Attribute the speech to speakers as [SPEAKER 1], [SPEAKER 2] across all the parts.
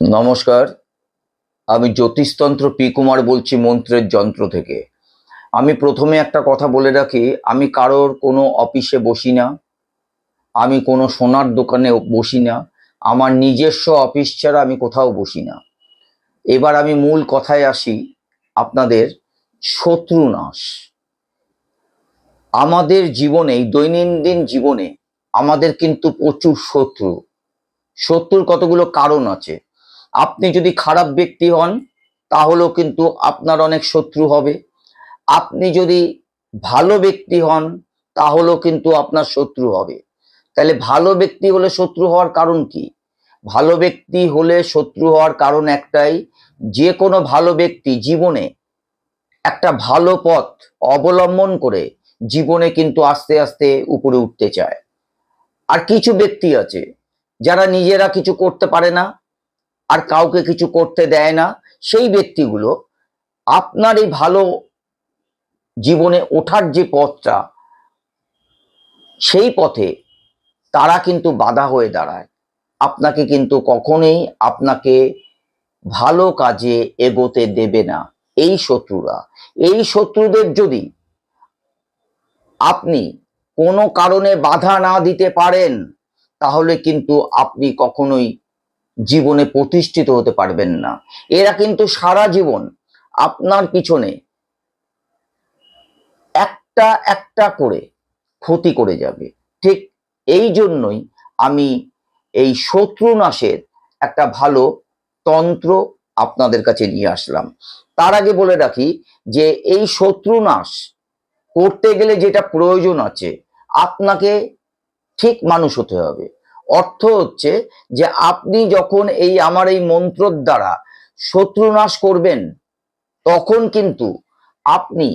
[SPEAKER 1] নমস্কার। আমি জ্যোতিষতন্ত্র পি কুমার বলছি মন্ত্রের যন্ত্র থেকে। আমি প্রথমে একটা কথা বলে রাখি, আমি কারোর কোনো অফিসে বসি না, আমি কোনো সোনার দোকানে বসি না, আমার নিজস্ব অফিস ছাড়া আমি কোথাও বসি না। এবার আমি মূল কথায় আসি, আপনাদের শত্রু নাশ আমাদের জীবনে, দৈনন্দিন জীবনে আমাদের কিন্তু প্রচুর শত্রু। শত্রুর কতগুলো কারণ আছে? আপনি যদি খারাপ ব্যক্তি হন, তাহলেও কিন্তু আপনার অনেক শত্রু হবে। আপনি যদি ভালো ব্যক্তি হন, তাহলেও কিন্তু আপনার শত্রু হবে। তাহলে ভালো ব্যক্তি হলে শত্রু হওয়ার কারণ কি? ভালো ব্যক্তি হলে শত্রু হওয়ার কারণ একটাই, যে কোনো ভালো ব্যক্তি জীবনে একটা ভালো পথ অবলম্বন করে জীবনে কিন্তু আস্তে আস্তে উপরে উঠতে চায়। আর কিছু ব্যক্তি আছে, যারা নিজেরা কিছু করতে পারে না আর কাউকে কিছু করতে দেয় না, সেই ব্যক্তিগুলো আপনার এই ভালো জীবনে ওঠার যে পথটা, সেই পথে তারা কিন্তু বাধা হয়ে দাঁড়ায়। আপনাকে কিন্তু কখনোই আপনাকে ভালো কাজে এগোতে দেবে না। এই শত্রুরা, এই শত্রুদের যদি আপনি কোনো কারণে বাধা না দিতে পারেন, তাহলে কিন্তু আপনি কখনোই জীবনে প্রতিষ্ঠিত হতে পারবেন না। এরা কিন্তু সারা জীবন আপনার পিছনে একটা একটা করে ক্ষতি করে যাবে। ঠিক এই জন্যই আমি এই শত্রু নাশের একটা ভালো তন্ত্র আপনাদের কাছে নিয়ে আসলাম। তার আগে বলে রাখি যে এই শত্রু নাশ করতে গেলে যেটা প্রয়োজন আছে, আপনাকে ঠিক মানুষ হতে হবে। অর্থ হচ্ছে যে আপনি যখন এই আমার এই মন্ত্রর দ্বারা শত্রু নাশ করবেন, তখন কিন্তু আপনি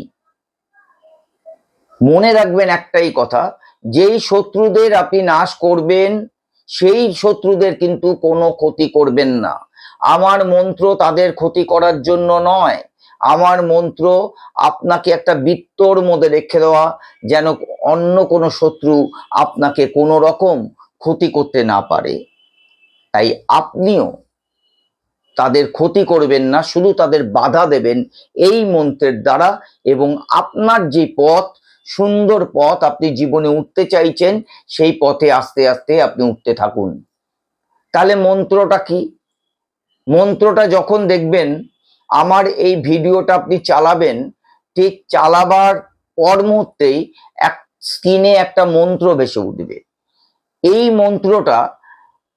[SPEAKER 1] মনে রাখবেন একটাই কথা, যেই শত্রুদের আপনি নাশ করবেন, সেই শত্রুদের কিন্তু কোনো ক্ষতি করবেন না। আমার মন্ত্র তাদের ক্ষতি করার জন্য নয়। আমার মন্ত্র আপনাকে একটা বৃত্তর মধ্যে রেখে দেওয়া, যেন অন্য কোনো শত্রু আপনাকে কোনো রকম ক্ষতি করতে না পারে। তাই আপনিও তাদের ক্ষতি করবেন না, শুধু তাদের বাধা দেবেন এই মন্ত্রের দ্বারা এবং আপনার যে পথ, সুন্দর পথ আপনি জীবনে উঠতে চাইছেন, সেই পথে আস্তে আস্তে আপনি উঠতে থাকুন। তাহলে মন্ত্রটা কি? মন্ত্রটা যখন দেখবেন, আমার এই ভিডিওটা আপনি চালাবেন, ঠিক চালাবার পর মুহূর্তেই এক স্ক্রিনে একটা মন্ত্র ভেসে উঠবে। এই মন্ত্রটা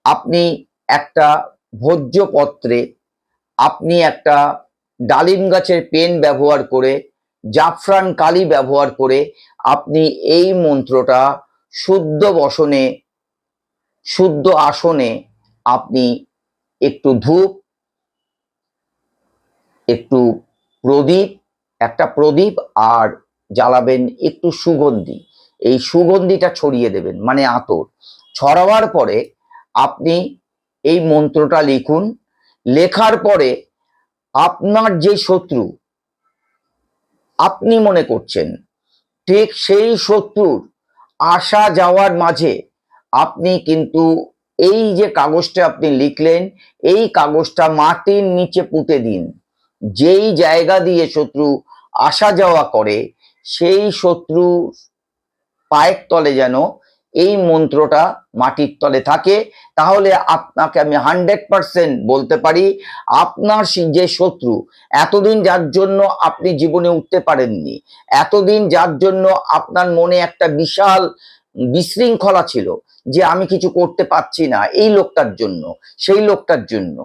[SPEAKER 1] আপনি একটা ভোজ্যপত্রে, আপনি একটা ডালিম গাছের পেন ব্যবহার করে, জাফরান কালি ব্যবহার করে আপনি এই মন্ত্রটা শুদ্ধ বসনে, শুদ্ধ আসনে আপনি একটু ধূপ, একটু প্রদীপ, একটা প্রদীপ আর জ্বালাবেন একটু সুগন্ধি। এই সুগন্ধিটা ছড়িয়ে দেবেন মানে আতর। ছড়াবার পরে আপনি এই মন্ত্রটা লিখুন। লেখার পরে আপনার যে শত্রু, আপনি মনে করছেন, ঠিক সেই শত্রুর আসা যাওয়ার মাঝে আপনি কিন্তু এই যে কাগজটা আপনি লিখলেন, এই কাগজটা মাটির নিচে পুঁতে দিন। যেই জায়গা দিয়ে শত্রু আসা যাওয়া করে, সেই শত্রু পায়ের তলে যেন এই মন্ত্রটা মাটির তলে থাকে, তাহলে আপনাকে আমি হান্ড্রেড পার্সেন্ট বলতে পারি, আপনার যে শত্রু, এতদিন যার জন্য আপনি জীবনে উঠতে পারেননি, এতদিন যার জন্য আপনার মনে একটা বিশাল বিশৃঙ্খলা ছিল যে আমি কিছু করতে পারছি না, এই লোকটার জন্য, সেই লোকটার জন্য।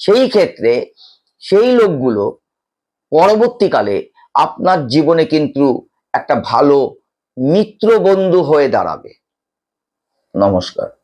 [SPEAKER 1] সেই ক্ষেত্রে সেই লোকগুলো পরবর্তীকালে আপনার জীবনে কিন্তু একটা ভালো মিত্র বন্ধু হয়ে দাঁড়াবে। নমস্কার।